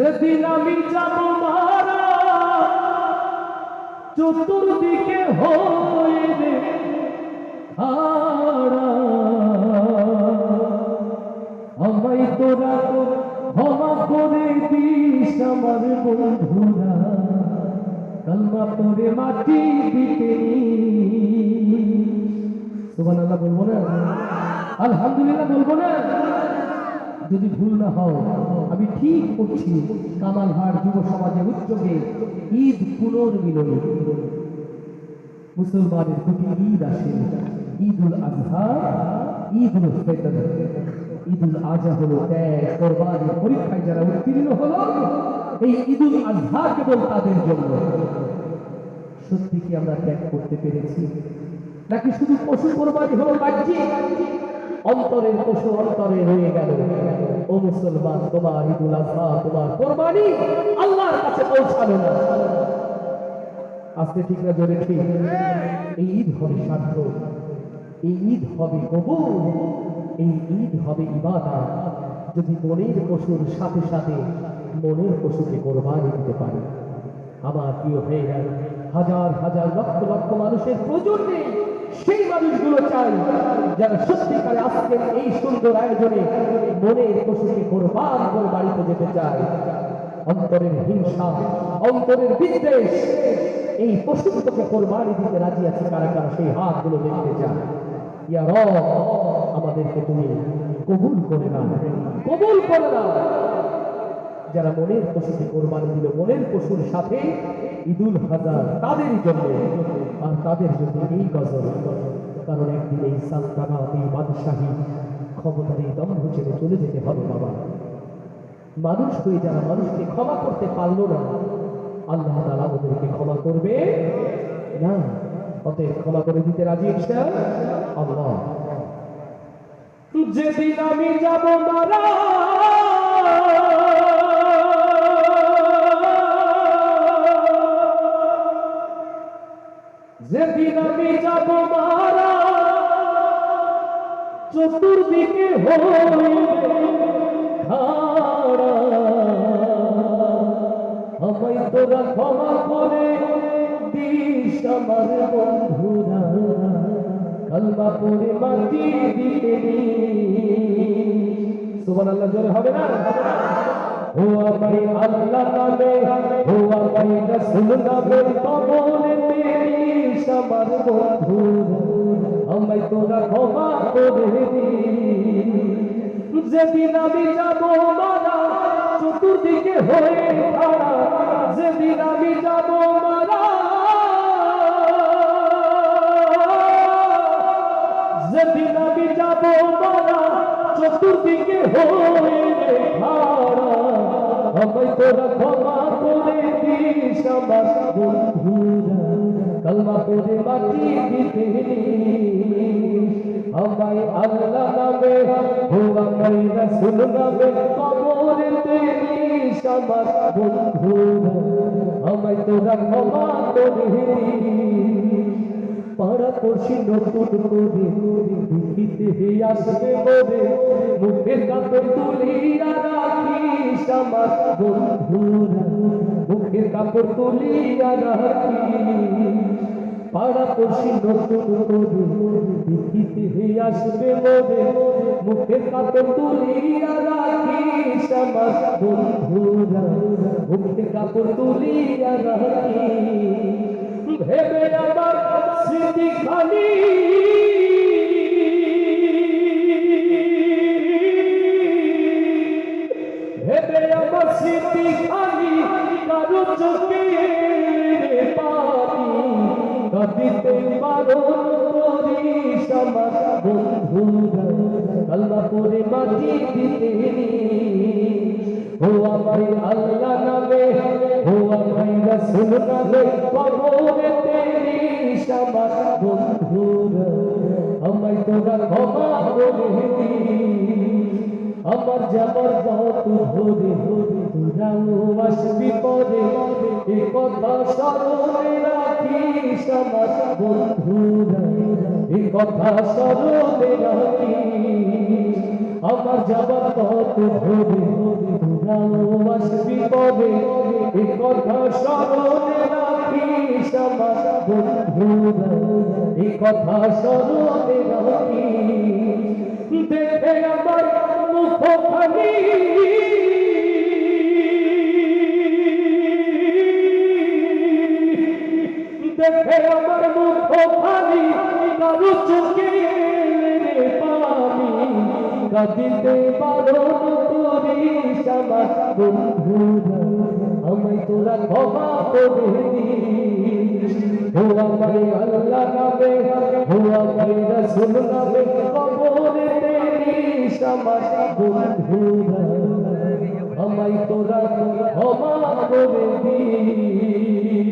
যেদিন আমি যাব মারা চতুর্দিকে হয়ে আমায় তোরা ক্ষমা করে দিস আমার বন্ধুরা। কালমা পরে মাটি দিতে সুবান আল্লাহ বলব না? আলহামদুলিল্লাহ বলব না? যদি ভুল না হও। আমি ঠিক করছি কামালহাট যুব সমাজের উদ্যোগে ঈদ পুনর্মিলনী। মুসলমানের দুটি ঈদ আসে। ঈদ উল আজহা ঈদ উল ফিতর। ঈদ উল আজহা হলো ত্যাগ, কোরবানি, পরীক্ষায় যারা উত্তীর্ণ হলো, এই ঈদ উল আজহা কেবল তাদের জন্য। সত্যি কি আমরা ত্যাগ করতে পেরেছি? নাকি শুধু পশু কোরবানি হলো বাহ্যিক? অন্তরের পশু অন্তরে রয়ে গেল। ও মুসলমান, তোমার ঈদুল আজহা, তোমার কোরবানি আল্লাহর কাছে পৌঁছালো না। আজকে ঠিক না জোরে ঠিক? এই ঈদ হবে সার্থ এই ঈদ হবে কবুল, এই ঈদ হবে ইবাদা যদি মনের পশুর সাথে সাথে মনের পশুকে কোরবানি দিতে পারি। আমার প্রিয় হয়ে গেল হাজার হাজার লক্ষ লক্ষ মানুষের প্রয়োজন নেই। সেই মানুষগুলো চাই যারা সত্যিকারে আজকের এই সুন্দর আয়োজনে মনের পশুকে কোরবান করে বাড়িতে যেতে চায়। অন্তরের হিংসা, অন্তরের বিদ্বেষ, এই পশুত্বকে কোরবানি দিতে রাজি আছে কারা কারা? সেই হাতগুলো দেখতে চায়। ইয়া আমাদেরকে তুমি কবুল করে নাও। কবুল করে নাও। যারা মনের পশুকে কোরবানি দিল, মনের পশুর সাথে ঈদুল হাজার তাদের জন্য আর তাদের জন্য এই গজল? কারণ একদিন এই সালতানাত বাদশাহী ক্ষমতার এই দম্ভ ছেড়ে চলে যেতে হবে বাবা। মানুষ হয়ে যারা মানুষকে ক্ষমা করতে পারল না, আল্লাহ তালা ওদেরকে ক্ষমা করবে না। অতএব ক্ষমা করে দিতে রাজি ইচ্ছা আল্লাহ। যেদিন আমি যাব মারা যেদিন আমি যাব মারা, চতুর্দিকে আমায় তোরা ক্ষমা করে দিস আমার বন্ধুরা। কালমা পড়ে মাটি দিতে সুবান আল্লাহ জোরে হবে না? ও আমায় আল্লাহ নামে ও আমায় রসুল নামে কবরে দিস আমার বন্ধুরা আমায় তোরা ক্ষমা করে দিস যেদিন আমি যাব মারা চতুর্দিকে হয়ে খাড়া যেদিন আমি যাব মারা যেদিন আমি যাব মারা চতুর্দিকে হয়ে খাড়া আমায় তোরা ক্ষমা করে দিস আমার বন্ধুরা কালমা করে মাটি দিতে আমায় আল্লাহ নামে আমায় রাসূল নামে কবরে দিস আমার বন্ধুরা আমায় তোরা ক্ষমা করে দিস। পাড়া পড়শি নতুন করে। দেখিতে আসবে মোরে মুখে কাপড় তুলিয়া রাখিস আমার বন্ধুরা। মুখে কাপড় তুলিয়া রাখিস। পাড়া পড়শি নতুন করে। দেখিতে আসবে মোরে মুখে কাপড় তুলিয়া রাখিস আমার বন্ধুরা। মুখে কাপড় তুলিয়া রাখিস। ভেবে আমার স্মৃতি খালি ভেবে আমার স্মৃতি খালি কারো চোখে পানি কাঁদিতে পারো করিস আমার বন্ধুরা কাল্লা করে মাটি দিতে ও আমায় আল্লাহ নামে ও আমায় রসুল নামে, কবরে তেরিস আমার বন্ধুরা আমায় তোরা ক্ষমা করে দিস আমার যাবার পথ ধরে তোরাও আসবি পরে, এ কথা স্মরণে রাখিস আমার বন্ধুরা এ কথা স্মরণে রাখিস। যাবার পথ ধরে আসবি পরে এ কথা স্মরণে রাখিস আমার বন্ধুরা এ কথা স্মরণে রাখিস দেখে আমার মুখখানি দেখে আমার মুখখানি কারও চোখে কাঁদিতে পারো করিস আমার বন্ধুরা আমায় তোরা ক্ষমা করে দিস। ও আমার আল্লাহ নামে, ও আমার রসুল নামে কবরে দিস আমার বন্ধুরা আমায় তোরা ক্ষমা করে দিস।